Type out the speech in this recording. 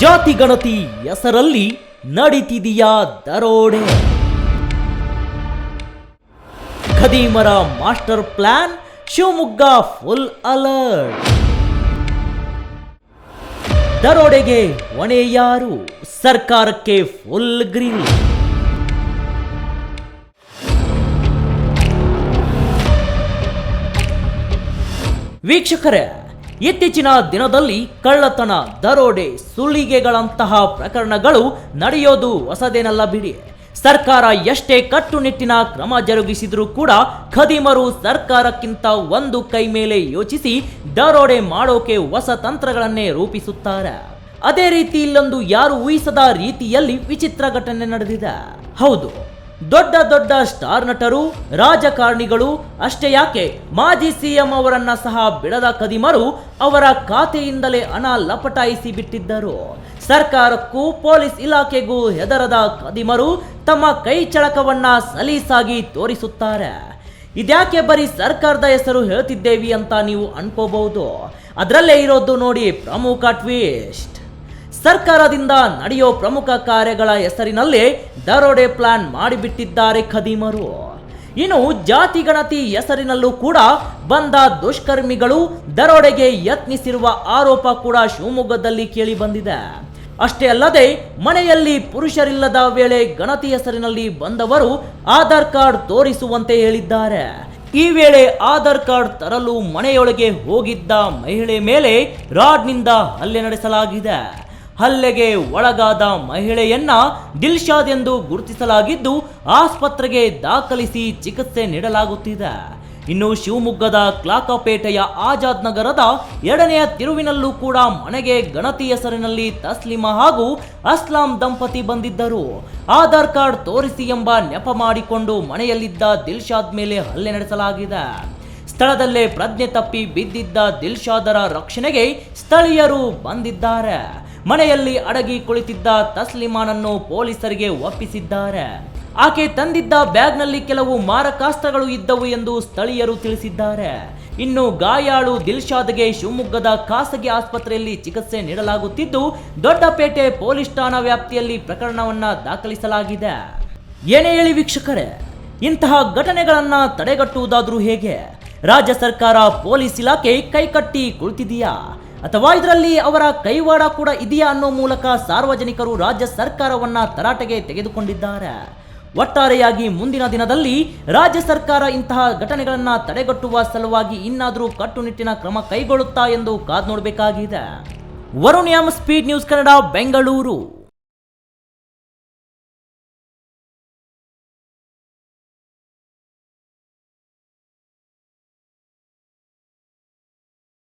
ಜಾತಿ ಗಣತಿ ಹೆಸರಲ್ಲಿ ನಡೀತಿದೆಯಾ ದರೋಡೆ? ಖದೀಮರ master plan, Shivamogga full alert. ದರೋಡೆಗೆ ಹೊಣೆ ಯಾರು? ಸರ್ಕಾರಕ್ಕೆ ಫುಲ್ ಗ್ರೀನ್ ವೀಕ್ಷಕರೇ ಇತ್ತೀಚಿನ ದಿನದಲ್ಲಿ ಕಳ್ಳತನ, ದರೋಡೆ, ಸುಲಿಗೆಗಳಂತಹ ಪ್ರಕರಣಗಳು ನಡೆಯೋದು ಹೊಸದೇನಲ್ಲ ಬಿಡಿ. ಸರ್ಕಾರ ಎಷ್ಟೇ ಕಟ್ಟುನಿಟ್ಟಿನ ಕ್ರಮ ಜರುಗಿಸಿದರೂ ಕೂಡ ಖದೀಮರು ಸರ್ಕಾರಕ್ಕಿಂತ ಒಂದು ಕೈ ಮೇಲೆ ಯೋಚಿಸಿ ದರೋಡೆ ಮಾಡೋಕೆ ಹೊಸ ತಂತ್ರಗಳನ್ನೇ ರೂಪಿಸುತ್ತಾರೆ. ಅದೇ ರೀತಿ ಇಲ್ಲೊಂದು ಯಾರು ಊಹಿಸದ ರೀತಿಯಲ್ಲಿ ವಿಚಿತ್ರ ಘಟನೆ ನಡೆದಿದೆ. ಹೌದು. ದೊಡ್ಡ ದೊಡ್ಡ ಸ್ಟಾರ್ ನಟರು, ರಾಜಕಾರಣಿಗಳು, ಅಷ್ಟೇ ಯಾಕೆ ಮಾಜಿ ಸಿಎಂ ಅವರನ್ನ ಸಹ ಬಿಡದ ಕದಿಮರು ಅವರ ಖಾತೆಯಿಂದಲೇ ಹಣ ಲಪಟಾಯಿಸಿ ಬಿಟ್ಟಿದ್ದರು. ಸರ್ಕಾರಕ್ಕೂ ಪೊಲೀಸ್ ಇಲಾಖೆಗೂ ಹೆದರದ ಕದಿಮರು ತಮ್ಮ ಕೈ ಚಳಕವನ್ನ ಸಲೀಸಾಗಿ ತೋರಿಸುತ್ತಾರೆ. ಇದ್ಯಾಕೆ ಬರೀ ಸರ್ಕಾರದ ಹೆಸರು ಹೇಳ್ತಿದ್ದೇವಿ ಅಂತ ನೀವು ಅನ್ಕೋಬಹುದು. ಅದರಲ್ಲೇ ಇರೋದು ನೋಡಿ ಪ್ರಮುಖ ಟ್ವಿಸ್ಟ್. ಸರ್ಕಾರದಿಂದ ನಡೆಯೋ ಪ್ರಮುಖ ಕಾರ್ಯಗಳ ಹೆಸರಿನಲ್ಲೇ ದರೋಡೆ ಪ್ಲಾನ್ ಮಾಡಿಬಿಟ್ಟಿದ್ದಾರೆ ಖದೀಮರು. ಇನ್ನು ಜಾತಿ ಗಣತಿ ಹೆಸರಿನಲ್ಲೂ ಕೂಡ ಬಂದ ದುಷ್ಕರ್ಮಿಗಳು ದರೋಡೆಗೆ ಯತ್ನಿಸಿರುವ ಆರೋಪ ಕೂಡ ಶಿವಮೊಗ್ಗದಲ್ಲಿ ಕೇಳಿ ಬಂದಿದೆ. ಅಷ್ಟೇ ಅಲ್ಲದೆ ಮನೆಯಲ್ಲಿ ಪುರುಷರಿಲ್ಲದ ವೇಳೆ ಗಣತಿ ಹೆಸರಿನಲ್ಲಿ ಬಂದವರು ಆಧಾರ್ ಕಾರ್ಡ್ ತೋರಿಸುವಂತೆ ಹೇಳಿದ್ದಾರೆ. ಈ ವೇಳೆ ಆಧಾರ್ ಕಾರ್ಡ್ ತರಲು ಮನೆಯೊಳಗೆ ಹೋಗಿದ್ದ ಮಹಿಳೆ ಮೇಲೆ ರಾಡ್ನಿಂದ ಹಲ್ಲೆ ನಡೆಸಲಾಗಿದೆ. ಹಲ್ಲೆಗೆ ಒಳಗಾದ ಮಹಿಳೆಯನ್ನ ದಿಲ್ಶಾದ್ ಎಂದು ಗುರುತಿಸಲಾಗಿದ್ದು, ಆಸ್ಪತ್ರೆಗೆ ದಾಖಲಿಸಿ ಚಿಕಿತ್ಸೆ ನೀಡಲಾಗುತ್ತಿದೆ. ಇನ್ನು ಶಿವಮೊಗ್ಗದ ಕ್ಲಾಕಪೇಟೆಯ ಆಜಾದ್ ನಗರದ ಎರಡನೆಯ ತಿರುವಿನಲ್ಲೂ ಕೂಡ ಮನೆಗೆ ಗಣತಿ ಹೆಸರಿನಲ್ಲಿ ತಸ್ಲಿಮಾ ಹಾಗೂ ಅಸ್ಲಾಂ ದಂಪತಿ ಬಂದಿದ್ದರು. ಆಧಾರ್ ಕಾರ್ಡ್ ತೋರಿಸಿ ಎಂಬ ನೆಪ ಮಾಡಿಕೊಂಡು ಮನೆಯಲ್ಲಿದ್ದ ದಿಲ್ಶಾದ್ ಮೇಲೆ ಹಲ್ಲೆ ನಡೆಸಲಾಗಿದೆ. ಸ್ಥಳದಲ್ಲೇ ಪ್ರಜ್ಞೆ ತಪ್ಪಿ ಬಿದ್ದಿದ್ದ ದಿಲ್ಶಾದರ ರಕ್ಷಣೆಗೆ ಸ್ಥಳೀಯರು ಬಂದಿದ್ದಾರೆ. ಮನೆಯಲ್ಲಿ ಅಡಗಿ ಕುಳಿತಿದ್ದ ತಸ್ಲಿಮಾನನ್ನು ಪೊಲೀಸರಿಗೆ ಒಪ್ಪಿಸಿದ್ದಾರೆ. ಆಕೆ ತಂದಿದ್ದ ಬ್ಯಾಗ್ನಲ್ಲಿ ಕೆಲವು ಮಾರಕಾಸ್ತ್ರಗಳು ಇದ್ದವು ಎಂದು ಸ್ಥಳೀಯರು ತಿಳಿಸಿದ್ದಾರೆ. ಇನ್ನು ಗಾಯಾಳು ದಿಲ್ಶಾದ್ಗೆ ಶಿವಮೊಗ್ಗದ ಖಾಸಗಿ ಆಸ್ಪತ್ರೆಯಲ್ಲಿ ಚಿಕಿತ್ಸೆ ನೀಡಲಾಗುತ್ತಿದ್ದು, ದೊಡ್ಡಪೇಟೆ ಪೊಲೀಸ್ ಠಾಣಾ ವ್ಯಾಪ್ತಿಯಲ್ಲಿ ಪ್ರಕರಣವನ್ನ ದಾಖಲಿಸಲಾಗಿದೆ. ಏನೇ ಹೇಳಿ ವೀಕ್ಷಕರೇ, ಇಂತಹ ಘಟನೆಗಳನ್ನ ತಡೆಗಟ್ಟುವುದಾದರೂ ಹೇಗೆ? ರಾಜ್ಯ ಸರ್ಕಾರ ಪೊಲೀಸ್ ಇಲಾಖೆ ಕೈಕಟ್ಟಿ ಕುಳಿತಿದೆಯಾ? ಅಥವಾ ಇದರಲ್ಲಿ ಅವರ ಕೈವಾಡ ಕೂಡ ಇದೆಯಾ ಅನ್ನೋ ಮೂಲಕ ಸಾರ್ವಜನಿಕರು ರಾಜ್ಯ ಸರ್ಕಾರವನ್ನ ತರಾಟೆಗೆ ತೆಗೆದುಕೊಂಡಿದ್ದಾರೆ. ಒಟ್ಟಾರೆಯಾಗಿ ಮುಂದಿನ ದಿನದಲ್ಲಿ ರಾಜ್ಯ ಸರ್ಕಾರ ಇಂತಹ ಘಟನೆಗಳನ್ನು ತಡೆಗಟ್ಟುವ ಸಲುವಾಗಿ ಇನ್ನಾದರೂ ಕಟ್ಟುನಿಟ್ಟಿನ ಕ್ರಮ ಕೈಗೊಳ್ಳುತ್ತಾ ಎಂದು ಕಾದ್ ನೋಡಬೇಕಾಗಿದೆ. Varun M speed news Kannada, Bengaluru.